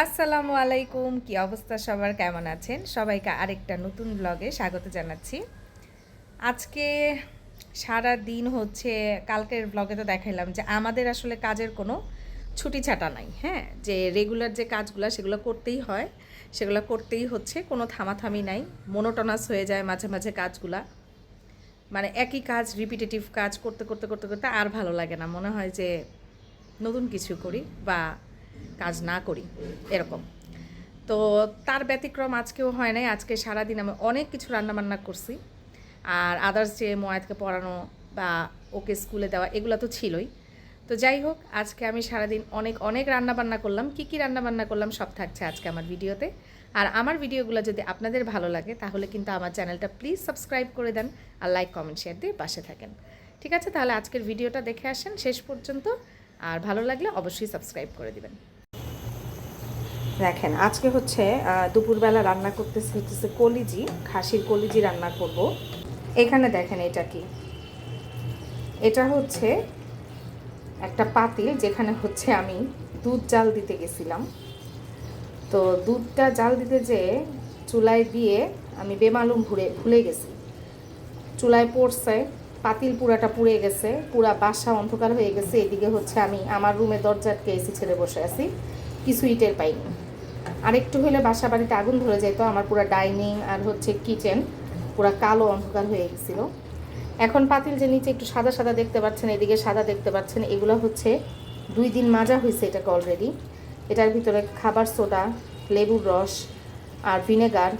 আসসালামু আলাইকুম, কি অবস্থা সবার? কেমন আছেন? সবাইকে আরেকটা নতুন ব্লগে স্বাগত জানাচ্ছি। আজকে সারা দিন হচ্ছে, কালকের ব্লগে তো দেখাইলাম যে আমাদের আসলে কাজের কোনো ছুটি ছাটা নাই হ্যাঁ? যে রেগুলার যে কাজগুলো সেগুলো করতেই হয়, সেগুলো করতেই হচ্ছে, কোনো থামাথামি নাই মোনোটনাস হয়ে যায় মাঝে মাঝে কাজগুলা। মানে একই কাজ রিপিটেটিভ কাজ করতে করতে করতে করতে আর ভালো লাগে না। মনে হয় যে নতুন কিছু করি বা কাজ না করি, এরকম। তো তার ব্যতিক্রম আজকেও হয় নাই, আজকে সারাদিন আমি অনেক কিছু রান্নাবান্না করছি। আর আদার্স যে ময়াতকে পড়ানো বা ওকে স্কুলে দেওয়া, এগুলো তো ছিলই। তো যাই হোক, আজকে আমি সারাদিন অনেক অনেক রান্নাবান্না করলাম। কী কী রান্নাবান্না করলাম সব থাকছে আজকে আমার ভিডিওতে। আর আমার ভিডিওগুলো যদি আপনাদের ভালো লাগে, তাহলে কিন্তু আমার চ্যানেলটা প্লিজ সাবস্ক্রাইব করে দেন আর লাইক কমেন্ট শেয়ার দিয়ে পাশে থাকেন। ঠিক আছে, তাহলে আজকের ভিডিওটা দেখে আসেন। শেষ পর্যন্ত আর ভালো লাগলে অবশ্যই সাবস্ক্রাইব করে দিবেন। দেখেন, আজকে হচ্ছে দুপুরবেলা রান্না করতেছি হচ্ছে কলিজি, খাসির কলিজি রান্না করব। এখানে দেখেন এটা কি? এটা হচ্ছে একটা পাতিল যেখানে হচ্ছে আমি দুধ জাল দিতে গেছিলাম। তো দুধটা জাল দিতে যে চুলায় দিয়ে আমি বেমালুম ভুলে ভুলে গেছি। চুলায় পড়ছে পাতিল পুরাটা পুড়ে গেছে, পুরা বাসা অন্ধকার হয়ে গেছে, এদিকে হচ্ছে আমি আমার রুমে দরজাটকে এসি ছেড়ে বসে আছি, কিছুই টের পাইনি। আরেকটু হলে বাসা বাড়িতে আগুন ধরে যেত, আমার পুরো ডাইনিং আর হচ্ছে কিচেন পুরো কালো অন্ধকার হয়ে গেছিল। এখন পাতিল যে নিচে একটু সাদা সাদা দেখতে পাচ্ছেন, এদিকে সাদা দেখতে পাচ্ছেন, এগুলো হচ্ছে দুই দিন মাজা হয়েছে এটাকে অলরেডি এটার ভিতরে খাবার সোডা, লেবুর রস আর ভিনেগার,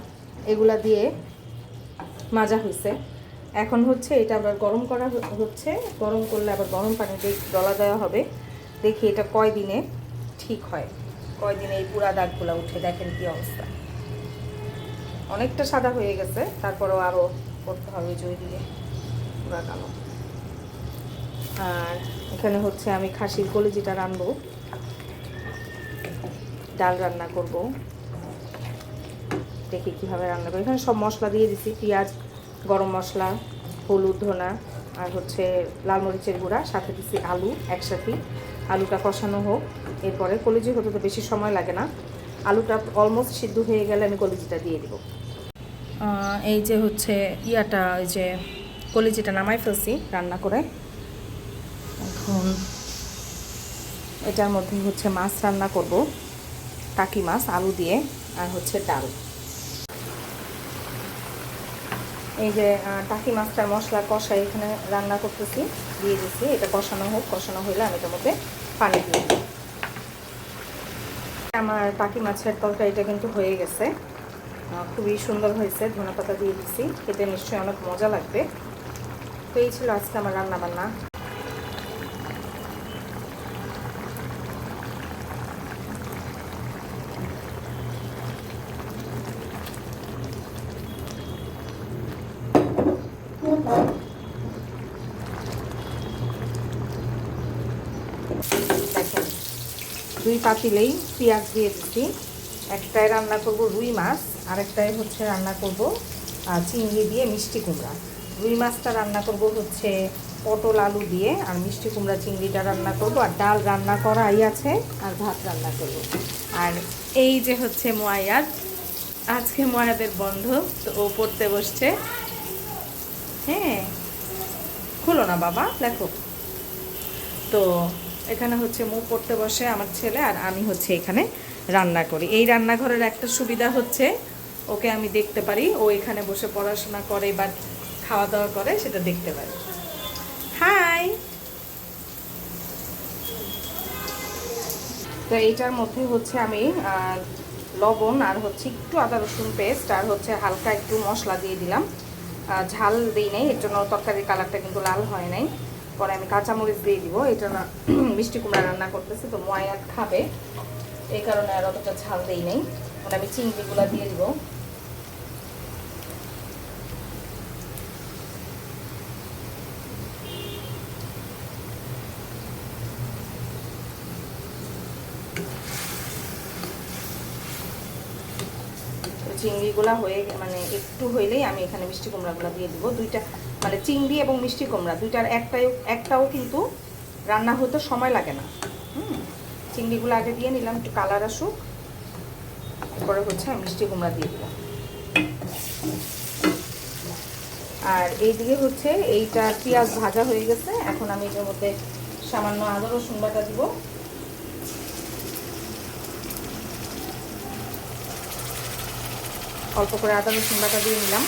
এগুলা দিয়ে মাজা হয়েছে এখন হচ্ছে এটা আবার গরম করা হচ্ছে। গরম করলে আবার গরম পানি দিয়ে ডলা দেওয়া হবে। দেখি এটা কয় দিনে ঠিক হয়। কয় দিনে এই পুরা দাগগুলো উঠে, দেখেন কি অবস্থা। অনেকটা সাদা হয়ে গেছে, তারপরেও আরও করতে হবে জয় দিয়ে পুরা কালো। আর এখানে হচ্ছে আমি খাসির কলিজিটা রানবো। ডাল রান্না করব। দেখি কীভাবে রান্না করব এখানে সব মশলা দিয়ে দিছি, পেঁয়াজ গরম মশলা, হলুদ ধনা আর হচ্ছে লাল মরিচের গুঁড়া, সাথে দিচ্ছি আলু একসাথে। আলুটা কষানো হোক, এরপরে কলিজি হতে তো বেশি সময় লাগে না। আলুটা অলমোস্ট সিদ্ধ হয়ে গেলে আমি কলিজিটা দিয়ে দিব। এই যে হচ্ছে ইয়াটা ওই যে কলিজিটা নামাই ফেলছি রান্না করে। এখন এটার মধ্যে হচ্ছে মাছ রান্না করব। টাকি মাছ, আলু দিয়ে আর হচ্ছে ডাল। এই যে টাকি মাছটার মশলা কষা এখানে রান্না করতেছি, দিয়ে দিচ্ছি এটা কষানো হোক, কষানো হইলে আমি তোমাকে পানি দিয়ে দিই আমার টাকি মাছের তরকারিটা কিন্তু হয়ে গেছে। খুবই সুন্দর হয়েছে ধনে পাতা দিয়ে দিচ্ছি খেতে নিশ্চয়ই অনেক মজা লাগবে। তো এই ছিল আজকে আমার রান্না দেখেন, দুই পাতিলেই পেঁয়াজ দিয়ে দিচ্ছি। একটায় রান্না করব রুই মাছ, আরেকটায় হচ্ছে রান্না করব চিংড়ি দিয়ে মিষ্টি কুমড়া। রুই মাছটা রান্না করব হচ্ছে পটল আলু দিয়ে, আর মিষ্টি কুমড়া চিংড়িটা রান্না করব, আর ডাল রান্না করাই আছে, আর ভাত রান্না করব। আর এই যে হচ্ছে মোয়াইয়ার আজকে মোয়াদের বন্ধ, তো ও পড়তে বসছে। হ্যাঁ খুলো না বাবা, দেখো। তো এখানে হচ্ছে মুখ পড়তে বসে, আমার ছেলে আর আমি হচ্ছে এখানে রান্না করি। এই রান্নাঘরের একটা সুবিধা হচ্ছে, ওকে আমি দেখতে পারি। ও এখানে বসে পড়াশোনা করে বা খাওয়া দাওয়া করে, সেটা দেখতে পারি। হাই! তো এইটার মধ্যে হচ্ছে আমি লবণ আর হচ্ছে একটু আদা রসুন পেস্ট আর হচ্ছে হালকা একটু মশলা দিয়ে দিলাম। ঝাল দিই নাই, এর জন্য তরকারির কালারটা কিন্তু লাল হয় নাই। পরে আমি কাঁচামরিচ দিয়ে দিব। এটা না, মিষ্টি কুমড়া রান্না করতেছে, তো ময়াত খাবে। এই কারণে আর অতটা ঝাল দিই নাই। মানে আমি চিংড়িগুলো দিয়ে দিব। তো হয়ে মানে একটু হইলেই আমি এখানে মিষ্টি কুমড়াগুলো দিয়ে দিব। দুইটা মানে চিংড়ি এবং মিষ্টি কুমড়া, দুইটার একটাই একটাও কিন্তু রান্না হতে সময় লাগে না। হুম? চিংড়িগুলো আগে দিয়ে নিলাম, একটু কালার আসুক। তারপরে হচ্ছে আমি মিষ্টি কুমড়া দিয়ে দিলাম আর এইদিকে হচ্ছে এইটা পেঁয়াজ ভাজা হয়ে গেছে। এখন আমি এটার মধ্যে সামান্য আদা রসুন বাটা দিব। অল্প করে আদা রসুন বাটা দিয়ে নিলাম।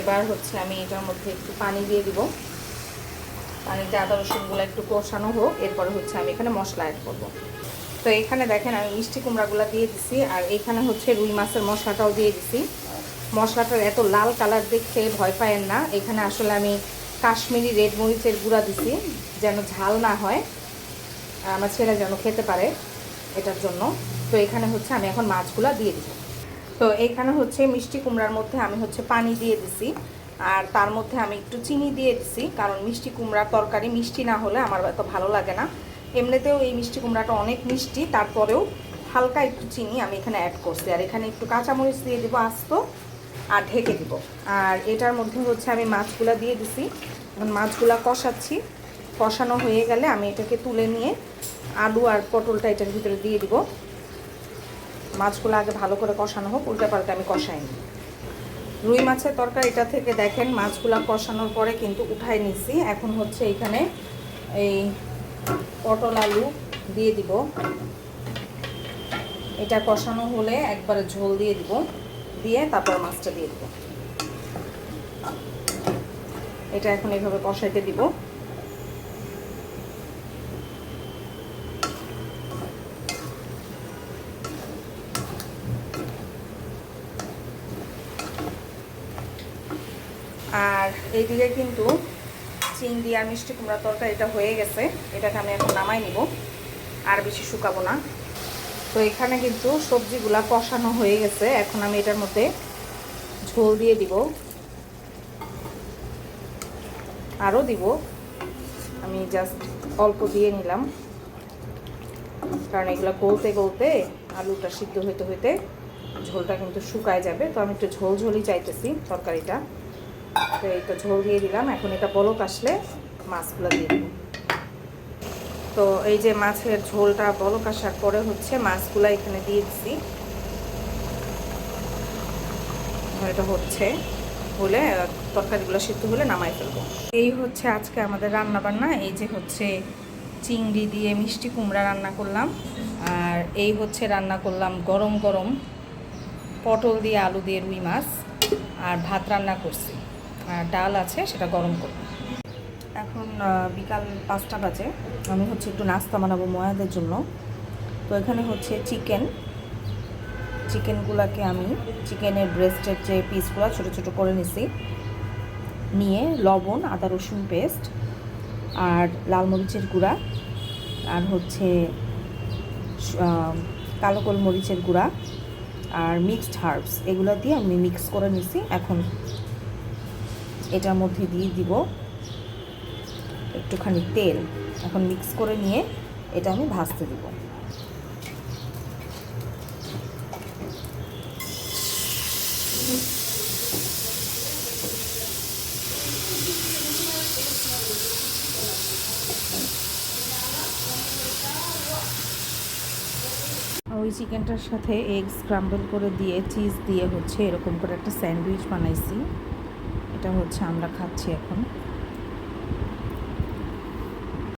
এবার হচ্ছে আমি এটার মধ্যে একটু পানি দিয়ে দিব। পানিতে আদা রসুনগুলো একটু কষানো হোক, এরপরে হচ্ছে আমি এখানে মশলা অ্যাড করব। তো এখানে দেখেন আমি মিষ্টি কুমড়াগুলো দিয়ে দিছি, আর এখানে হচ্ছে রুই মাছের মশলাটাও দিয়ে দিছি। মশলাটার এত লাল কালার দেখতে ভয় পায়েন না। এখানে আসলে আমি কাশ্মীরি রেড মরিচের গুঁড়া দিছি, যেন ঝাল না হয়। আমার ছেলে যেন খেতে পারে এটার জন্য। তো এখানে হচ্ছে আমি এখন মাছগুলো দিয়ে দিব। তো এখানে হচ্ছে মিষ্টি কুমড়ার মধ্যে আমি হচ্ছে পানি দিয়ে দিছি, আর তার মধ্যে আমি একটু চিনি দিয়ে দিছি, কারণ মিষ্টি কুমড়ার তরকারি মিষ্টি না হলে আমার এত ভালো লাগে না। এমনিতেও এই মিষ্টি কুমড়াটা অনেক মিষ্টি, তারপরেও হালকা একটু চিনি আমি এখানে অ্যাড করছি। আর এখানে একটু কাঁচামরিচ দিয়ে দেবো আস্ত, আর ঢেকে দিব। আর এটার মধ্যে হচ্ছে আমি মাছগুলা দিয়ে দিছি। এখন মাছগুলা কষাচ্ছি। কষানো হয়ে গেলে আমি এটাকে তুলে নিয়ে আলু আর পটলটা এটার ভিতরে দিয়ে দিব। মাছগুলো আগে ভালো করে কষানো হোক, উল্টা পাল্টা আমি কষাইনি। রুই মাছের তরকারি এটা থেকে দেখেন মাছগুলো কষানোর পরে কিন্তু উঠাই নিছি। এখন হচ্ছে এখানে এই পটল আলু দিয়ে দিব। এটা কষানো হলে একবারে ঝোল দিয়ে দিব। দিয়ে তারপর মাছটা দিয়ে দিব। এটা এখন এইভাবে কষাইতে দিব। আর এইদিকে কিন্তু চিংড়ি আর মিষ্টি কুমড়া তরকারি এটা হয়ে গেছে। এটাকে আমি এখন নামাই নিব, আর বেশি শুকাবো না। তো এখানে কিন্তু সবজিগুলা কষানো হয়ে গেছে। এখন আমি এটার মধ্যে ঝোল দিয়ে দিব। আরও দিব। আমি জাস্ট অল্প দিয়ে নিলাম। কারণ এগুলো গলতে গলতে আলুটা সিদ্ধ হইতে হইতে ঝোলটা কিন্তু শুকায় যাবে। তো আমি একটু ঝোল ঝোলই চাইতেছি তরকারিটা। তো এই তো ঝোল দিয়ে দিলাম। এখন এটা বলক আসলে মাছগুলো দিয়ে দিব। তো এই যে মাছের ঝোলটা বলক আসার পরে হচ্ছে মাছগুলো এখানে দিয়ে দিছি। এটা হচ্ছে হলে, তরকারিগুলো সিদ্ধ হলে নামাই ফেলব। এই হচ্ছে আজকে আমাদের রান্না বান্না এই যে হচ্ছে চিংড়ি দিয়ে মিষ্টি কুমড়া রান্না করলাম। আর এই হচ্ছে রান্না করলাম গরম গরম পটল দিয়ে আলু দিয়ে রুই মাছ আর ভাত রান্না করছি। আর ডাল আছে, সেটা গরম করব। এখন বিকাল পাঁচটা বাজে। আমি হচ্ছে একটু নাস্তা বানাবো ময়াদের জন্য। তো এখানে হচ্ছে চিকেন। চিকেনগুলোকে আমি চিকেনের ব্রেস্টের যে পিসগুলো ছোটো ছোটো করে নিছি। নিয়ে লবণ, আদা, রসুন পেস্ট আর লাল মরিচের গুঁড়া আর হচ্ছে কালো গোল মরিচের গুঁড়া আর মিক্সড হার্বস এগুলো দিয়ে আমি মিক্স করে নিছি। এখন এটার মধ্যে দিয়ে দিব একটুখানি তেল। এখন মিক্স করে নিয়ে এটা আমি ভাজতে দিব ওই চিকেনটার সাথে এগ স্ক্রাম্বল করে দিয়ে চিজ দিয়ে হচ্ছে এরকম করে একটা স্যান্ডউইচ বানাইছি। এটা হচ্ছে আমরা খাচ্ছি এখন।